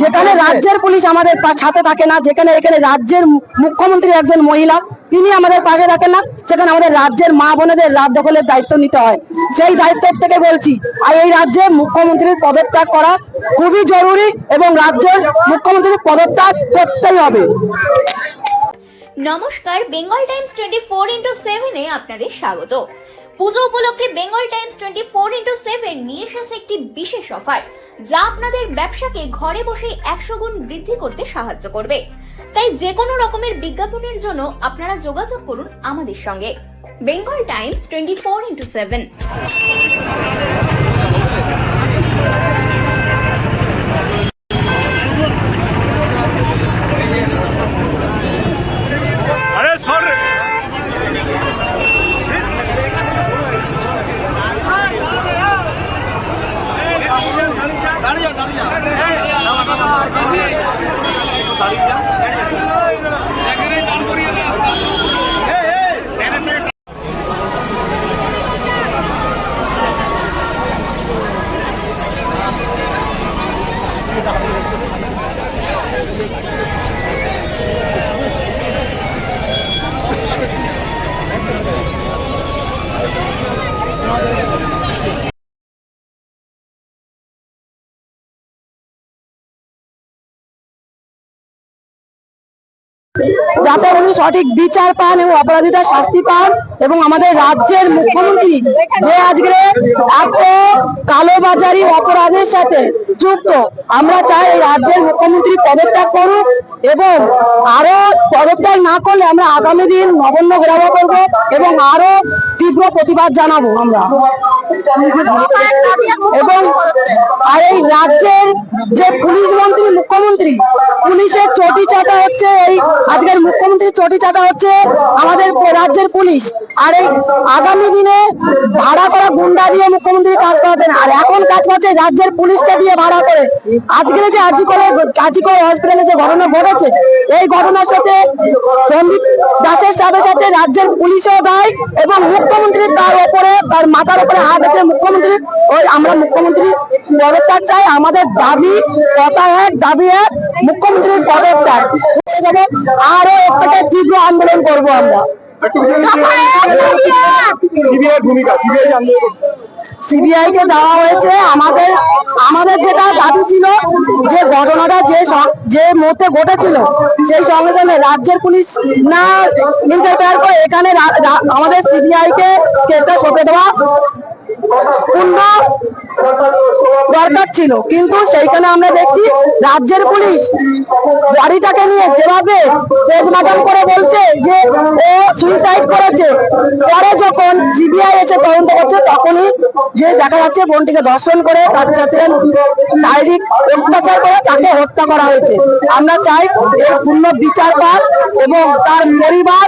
যেখানে রাজ্যের পুলিশ আমাদের সাথে থাকে না, যেখানে এখানে রাজ্যের মুখ্যমন্ত্রী একজন মহিলা, তিনি আমাদের পাশে থাকেন না, সেখানে আমাদের রাজ্যের মা বোনেদের রাত দখলের দায়িত্ব নিতে হয়। সেই দায়িত্ব থেকে বলছি, আর এই রাজ্যে মুখ্যমন্ত্রীর পদত্যাগ করা খুবই জরুরি এবং রাজ্যের মুখ্যমন্ত্রীর পদত্যাগ করতেই হবে। নমস্কার, Bengal Times twenty four into সেভেনে আপনাদের স্বাগত। পুজো উপলক্ষে Bengal Times twenty four into seven নিয়ে এসেছে একটি বিশেষ অফার যা আপনাদের ব্যবসাকে ঘরে বসে একশো গুণ বৃদ্ধি করতে সাহায্য করবে। তাই যে কোনো রকমের বিজ্ঞাপনের জন্য আপনারা যোগাযোগ করুন আমাদের সঙ্গে। Bengal Times twenty four into seven 好的。যাতে উনি সঠিক বিচার পান এবং অপরাধীরা শাস্তি পান এবং আমাদের রাজ্যের মুখ্যমন্ত্রী যে আজকে এত কালোবাজারি অপরাধের সাথে যুক্ত, আমরা চাই এই রাজ্যের মুখ্যমন্ত্রী পদত্যাগ করুক এবং আরও পদত্যাগ না করলে আমরা আগামী দিন নবান্ন ঘেরাও করব এবং আরও তীব্র প্রতিবাদ জানাব আমরা। এবং আর এই রাজ্যের যে পুলিশ মন্ত্রী, মুখ্যমন্ত্রী, পুলিশের চটি চাটা হচ্ছে এই আজকের মুখ্যমন্ত্রী চটি চাটা হচ্ছে আমাদের রাজ্যের পুলিশ। আর এই আগামী দিনে ভাড়া করা গুন্ডা দিয়ে মুখ্যমন্ত্রী কাজ করাতেন। আর এখন কাজ করছে রাজ্যের পুলিশকে দিয়ে ভাড়া করে। আজকের যে আজি করে আজি করে হসপিটালে যে ঘটনা ঘটেছে, এই ঘটনার সাথে সন্দীপ দাসের সাথে সাথে রাজ্যের পুলিশও দায় এবং মুখ্যমন্ত্রী তার ওপরে, তার মাথার উপরে হাত আছে। মুখ্যমন্ত্রী, ওই আমরা মুখ্যমন্ত্রী পদত্যাগ চাই। আমাদের দাবি, কথা এক, দাবি এক। মুখ্যমন্ত্রীর পদত্যাগ। হয়ে যাবে আরও একটা তীব্র আন্দোলন করব আমরা। সিবিআই কে দেওয়া হয়েছে আমাদের আমাদের যেটা দাবি ছিল যে ঘটনাটা যে যে মুহূর্তে ঘটেছিল সেই সঙ্গে সঙ্গে রাজ্যের পুলিশ না ইন্টারফেয়ার করে এখানে আমাদের সিবিআই কে কেসটা সঁপে দেওয়া। পূর্ণ দরকার ছিল। কিন্তু সেইখানে আমরা দেখছি রাজ্যের পুলিশ গাড়িটাকে নিয়ে যেভাবে পোস্টমর্টম করে বলছে যে ও সুইসাইড করেছে, পরে যখন সিবিআই এসে তদন্ত করছে, তখনই যে দেখা যাচ্ছে বোনটিকে ধর্ষণ করে, তার সাথে শারীরিক অত্যাচার করে তাকে হত্যা করা হয়েছে। আমরা চাই এর পূর্ণ বিচার পাক এবং তার পরিবার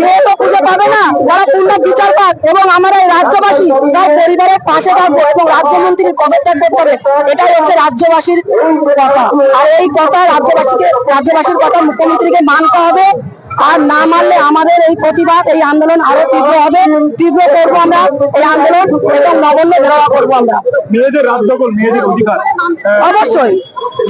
মেয়ে তো পাবে না? যারা পূর্ণ বিচার পাক এবং আমরা এই রাজ্যবাসী তার পরিবারের পাশে থাকব এবং রাজ্যমন্ত্রীর পদত্যাগ করতে হবে এটাই হচ্ছে রাজ্যবাসীর কথা। আর এই কথা রাজ্যবাসীকে রাজ্যবাসীর কথা মুখ্যমন্ত্রীকে মানতে হবে। আর না মানলে আমাদের এই প্রতিবাদ এই আন্দোলন আরও তীব্র হবে। তীব্র করব আমরা এই আন্দোলন এবং নগণ্য ঘেরাওয়া করব আমরা। মেয়েদের মেয়েদের অধিকার। অবশ্যই।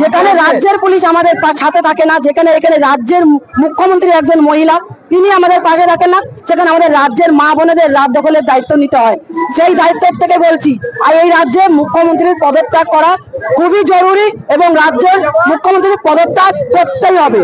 যেখানে রাজ্যের পুলিশ আমাদের সাথে থাকে না যেখানে এখানে রাজ্যের মুখ্যমন্ত্রী একজন মহিলা তিনি আমাদের পাশে থাকেন না সেখানে আমাদের রাজ্যের মা বোনেদের রাত দখলের দায়িত্ব নিতে হয়। সেই দায়িত্ব থেকে বলছি আর এই রাজ্যে মুখ্যমন্ত্রীর পদত্যাগ করা খুবই জরুরি এবং রাজ্যের মুখ্যমন্ত্রীর পদত্যাগ করতেই হবে।